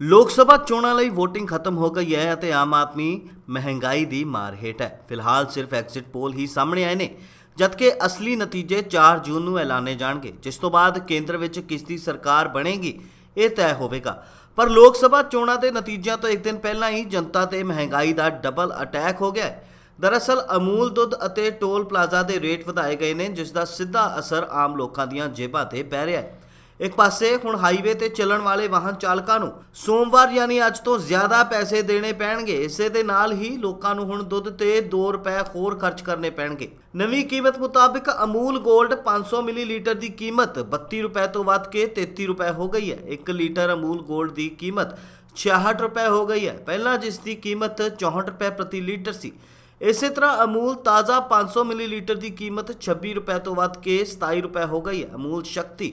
ਲੋਕ ਸਭਾ ਚੋਣਾਂ ਲਈ VOTING ਖਤਮ ਹੋ ਗਈ ਹੈ ਅਤੇ ਆਮ ਆਦਮੀ ਮਹਿੰਗਾਈ ਦੀ ਮਾਰ ਹੇਠ ਹੈ। ਫਿਲਹਾਲ ਸਿਰਫ ਐਗਜ਼ਿਟ ਪੋਲ ਹੀ ਸਾਹਮਣੇ ਆਏ ਨੇ, ਜਦਕਿ ਅਸਲੀ ਨਤੀਜੇ 4 ਜੂਨ ਨੂੰ ਐਲਾਨੇ ਜਾਣਗੇ, ਜਿਸ ਤੋਂ ਬਾਅਦ ਕੇਂਦਰ ਵਿੱਚ ਕਿਸ ਦੀ ਸਰਕਾਰ ਬਣੇਗੀ, ਇਹ ਤੈਅ ਹੋਵੇਗਾ। ਪਰ ਲੋਕ ਸਭਾ ਚੋਣਾਂ ਦੇ ਨਤੀਜਿਆਂ ਤੋਂ ਇੱਕ ਦਿਨ ਪਹਿਲਾਂ ਹੀ ਜਨਤਾ ਤੇ ਮਹਿੰਗਾਈ ਦਾ ਡਬਲ ਅਟੈਕ ਹੋ ਗਿਆ ਹੈ। ਦਰਅਸਲ ਅਮੂਲ ਦੁੱਧ ਅਤੇ ਟੋਲ ਪਲਾਜ਼ਾ ਦੇ ਰੇਟ ਵਧਾਏ ਗਏ ਨੇ, ਜਿਸ ਦਾ ਸਿੱਧਾ ਅਸਰ ਆਮ ਲੋਕਾਂ ਦੀਆਂ ਜੇਬਾਂ ਤੇ ਪੈ ਰਿਹਾ ਹੈ। ਇੱਕ ਪਾਸੇ ਹੁਣ ਹਾਈਵੇ ਤੇ ਚੱਲਣ ਵਾਲੇ ਵਾਹਨ ਚਾਲਕਾਂ ਨੂੰ ਸੋਮਵਾਰ ਯਾਨੀ ਅੱਜ ਤੋਂ ਜ਼ਿਆਦਾ ਪੈਸੇ ਦੇਣੇ ਪੈਣਗੇ। ਇਸੇ ਦੇ ਨਾਲ ਹੀ ਲੋਕਾਂ ਨੂੰ ਹੁਣ ਦੁੱਧ ਤੇ 2 ਰੁਪਏ ਹੋਰ ਖਰਚ ਕਰਨੇ ਪੈਣਗੇ। ਨਵੀਂ ਕੀਮਤ ਮੁਤਾਬਕ ਅਮੂਲ 골ਡ 500 ਮਿਲੀਲੀਟਰ ਦੀ ਕੀਮਤ 32 ਰੁਪਏ ਤੋਂ ਵੱਧ ਕੇ 33 ਰੁਪਏ ਹੋ ਗਈ ਹੈ। 1 ਲੀਟਰ ਅਮੂਲ 골ਡ ਦੀ ਕੀਮਤ 66 ਰੁਪਏ ਹੋ ਗਈ ਹੈ। ਪਹਿਲਾਂ ਜਿਸ ਦੀ ਕੀਮਤ 64 ਰੁਪਏ ਪ੍ਰਤੀ ਲੀਟਰ ਸੀ, ਇਸੇ ਤਰ੍ਹਾਂ ਅਮੂਲ ਤਾਜ਼ਾ 500 ਮਿਲੀਲੀਟਰ ਦੀ ਕੀਮਤ 26 ਰੁਪਏ ਤੋਂ ਵੱਧ ਕੇ 27 ਰੁਪਏ ਹੋ ਗਈ ਹੈ। ਅਮੂਲ ਸ਼ਕਤੀ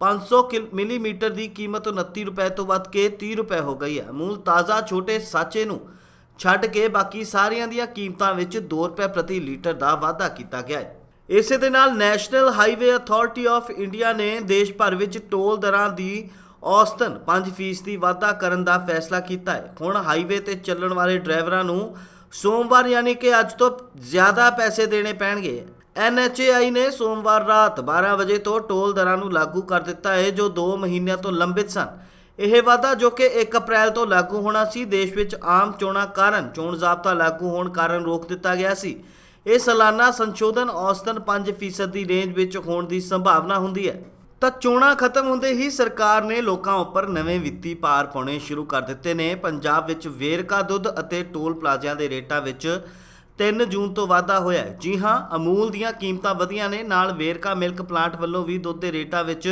500 ਕਿਲ- ਮਿਲੀਮੀਟਰ ਦੀ ਕੀਮਤ 29 ਰੁਪਏ ਤੋਂ ਵੱਧ ਕੇ 30 ਰੁਪਏ ਹੋ ਗਈ ਹੈ। ਮੂਲ ਤਾਜ਼ਾ ਛੋਟੇ ਸਾਚੇ ਨੂੰ ਛੱਡ ਕੇ ਬਾਕੀ ਸਾਰੀਆਂ ਦੀਆਂ ਕੀਮਤਾਂ ਵਿੱਚ 2 ਰੁਪਏ ਪ੍ਰਤੀ ਲੀਟਰ ਦਾ ਵਾਧਾ ਕੀਤਾ ਗਿਆ ਹੈ। ਇਸੇ ਦੇ ਨਾਲ National Highway Authority of India ਨੇ ਦੇਸ਼ ਭਰ ਵਿੱਚ ਟੋਲ ਦਰਾਂ ਦੀ ਔਸਤਨ 5% ਦੀ ਵਾਧਾ ਕਰਨ ਦਾ ਫੈਸਲਾ ਕੀਤਾ ਹੈ। ਹੁਣ ਹਾਈਵੇ ਤੇ ਚੱਲਣ ਵਾਲੇ ਡਰਾਈਵਰਾਂ ਨੂੰ ਸੋਮਵਾਰ ਯਾਨੀ ਕਿ ਅੱਜ ਤੋਂ ਜ਼ਿਆਦਾ ਪੈਸੇ ਦੇਣੇ ਪੈਣਗੇ। NHAI ਨੇ ਸੋਮਵਾਰ ਰਾਤ 12 ਵਜੇ ਤੋਂ ਟੋਲ ਦਰਾਂ ਨੂੰ ਲਾਗੂ ਕਰ ਦਿੱਤਾ ਹੈ, ਜੋ 2 ਮਹੀਨਿਆਂ ਤੋਂ ਲੰਬਿਤ ਸਨ। ਇਹ ਵਾਧਾ ਜੋ ਕਿ 1 ਅਪ੍ਰੈਲ ਤੋਂ ਲਾਗੂ ਹੋਣਾ ਸੀ, ਦੇਸ਼ ਵਿੱਚ ਆਮ ਚੋਣਾਂ ਕਾਰਨ ਚੋਣ ਜ਼ਾਬਤਾ ਲਾਗੂ ਹੋਣ ਕਾਰਨ ਰੋਕ ਦਿੱਤਾ ਗਿਆ ਸੀ। ਇਹ ਸਾਲਾਨਾ ਸੰਸ਼ੋਧਨ ਔਸਤਨ 5% ਦੀ ਰੇਂਜ ਵਿੱਚ ਹੋਣ ਦੀ ਸੰਭਾਵਨਾ ਹੁੰਦੀ ਹੈ। ਤਾਂ ਚੋਣਾਂ ਖਤਮ ਹੁੰਦੇ ਹੀ ਸਰਕਾਰ ਨੇ ਲੋਕਾਂ ਉੱਪਰ ਨਵੇਂ ਵਿੱਤੀ ਭਾਰ ਪਾਉਣੇ ਸ਼ੁਰੂ ਕਰ ਦਿੱਤੇ ਨੇ। ਪੰਜਾਬ ਵਿੱਚ ਵੇਰਕਾ ਦੁੱਧ ਅਤੇ ਟੋਲ ਪਲਾਜ਼ਿਆਂ ਦੇ ਰੇਟਾਂ ਵਿੱਚ 3 ਜੂਨ ਤੋਂ ਵਾਧਾ ਹੋਇਆ ਜੀ ਹਾਂ, ਅਮੂਲ ਦੀਆਂ ਕੀਮਤਾਂ ਵਧੀਆਂ ਨੇ। ਨਾਲ ਵੇਰਕਾ ਮਿਲਕ ਪਲਾਂਟ ਵੱਲੋਂ ਵੀ ਦੁੱਧ ਦੇ ਰੇਟਾਂ ਵਿੱਚ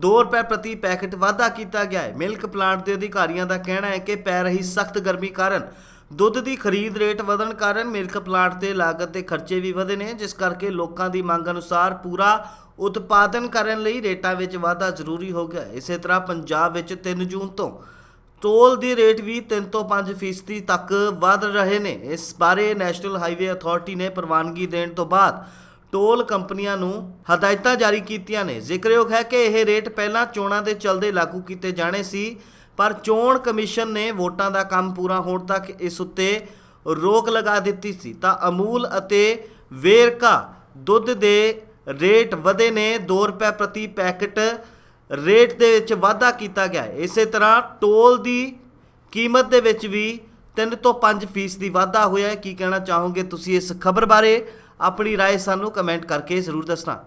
2 ਰੁਪਏ ਪ੍ਰਤੀ ਪੈਕੇਟ ਵਾਧਾ ਕੀਤਾ ਗਿਆ ਹੈ। ਮਿਲਕ ਪਲਾਂਟ ਦੇ ਅਧਿਕਾਰੀਆਂ ਦਾ ਕਹਿਣਾ ਹੈ ਕਿ ਪੈ ਰਹੀ ਸਖਤ ਗਰਮੀ ਕਾਰਨ ਦੁੱਧ ਦੀ ਖਰੀਦ ਰੇਟ ਵਧਣ ਕਾਰਨ ਮਿਲਕ ਪਲਾਂਟ ਤੇ ਲਾਗਤ ਦੇ ਖਰਚੇ ਵੀ ਵਧੇ ਨੇ, ਜਿਸ ਕਰਕੇ ਲੋਕਾਂ ਦੀ ਮੰਗ ਅਨੁਸਾਰ ਪੂਰਾ ਉਤਪਾਦਨ ਕਰਨ ਲਈ ਰੇਟਾਂ ਵਿੱਚ ਵਾਧਾ ਜ਼ਰੂਰੀ ਹੋ ਗਿਆ ਇਸੇ ਤਰ੍ਹਾਂ ਪੰਜਾਬ ਵਿੱਚ 3 ਜੂਨ ਤੋਂ ਟੋਲ ਦੀ ਰੇਟ ਵੀ 3 ਤੋਂ 5 ਫੀਸਦੀ ਤੱਕ ਵਧ ਰਹੇ ਨੇ। ਇਸ ਬਾਰੇ ਨੈਸ਼ਨਲ ਹਾਈਵੇ ਅਥਾਰਟੀ ਨੇ ਪ੍ਰਵਾਨਗੀ ਦੇਣ ਤੋਂ ਬਾਅਦ ਟੋਲ ਕੰਪਨੀਆਂ ਨੂੰ ਹਦਾਇਤਾਂ ਜਾਰੀ ਕੀਤੀਆਂ ਨੇ। ਜ਼ਿਕਰਯੋਗ ਹੈ ਕਿ ਇਹ ਰੇਟ ਪਹਿਲਾਂ ਚੋਣਾਂ ਦੇ ਚਲਦੇ ਲਾਗੂ ਕੀਤੇ ਜਾਣੇ ਸੀ, ਪਰ ਚੋਣ ਕਮਿਸ਼ਨ ਨੇ ਵੋਟਾਂ ਦਾ ਕੰਮ ਪੂਰਾ ਹੋਣ ਤੱਕ ਇਸ ਉੱਤੇ ਰੋਕ ਲਗਾ ਦਿੱਤੀ ਸੀ। ਤਾਂ ਅਮੂਲ ਅਤੇ ਵੇਰਕਾ ਦੁੱਧ ਦੇ ਰੇਟ ਵਧੇ ਨੇ। 2 ਰੁਪਏ ਪ੍ਰਤੀ ਪੈਕੇਟ ਰੇਟ ਦੇ ਵਿੱਚ ਵਾਧਾ ਕੀਤਾ ਗਿਆ ਹੈ ਇਸੇ ਤਰ੍ਹਾਂ ਟੋਲ ਦੀ ਕੀਮਤ ਦੇ ਵਿੱਚ ਵੀ 3 ਤੋਂ 5 ਫੀਸ ਦੀ ਵਾਧਾ ਹੋਇਆ ਹੈ ਕੀ ਕਹਿਣਾ ਚਾਹੋਗੇ ਤੁਸੀਂ ਇਸ ਖਬਰ ਬਾਰੇ ਆਪਣੀ رائے ਸਾਨੂੰ ਕਮੈਂਟ ਕਰਕੇ ਜ਼ਰੂਰ ਦੱਸਣਾ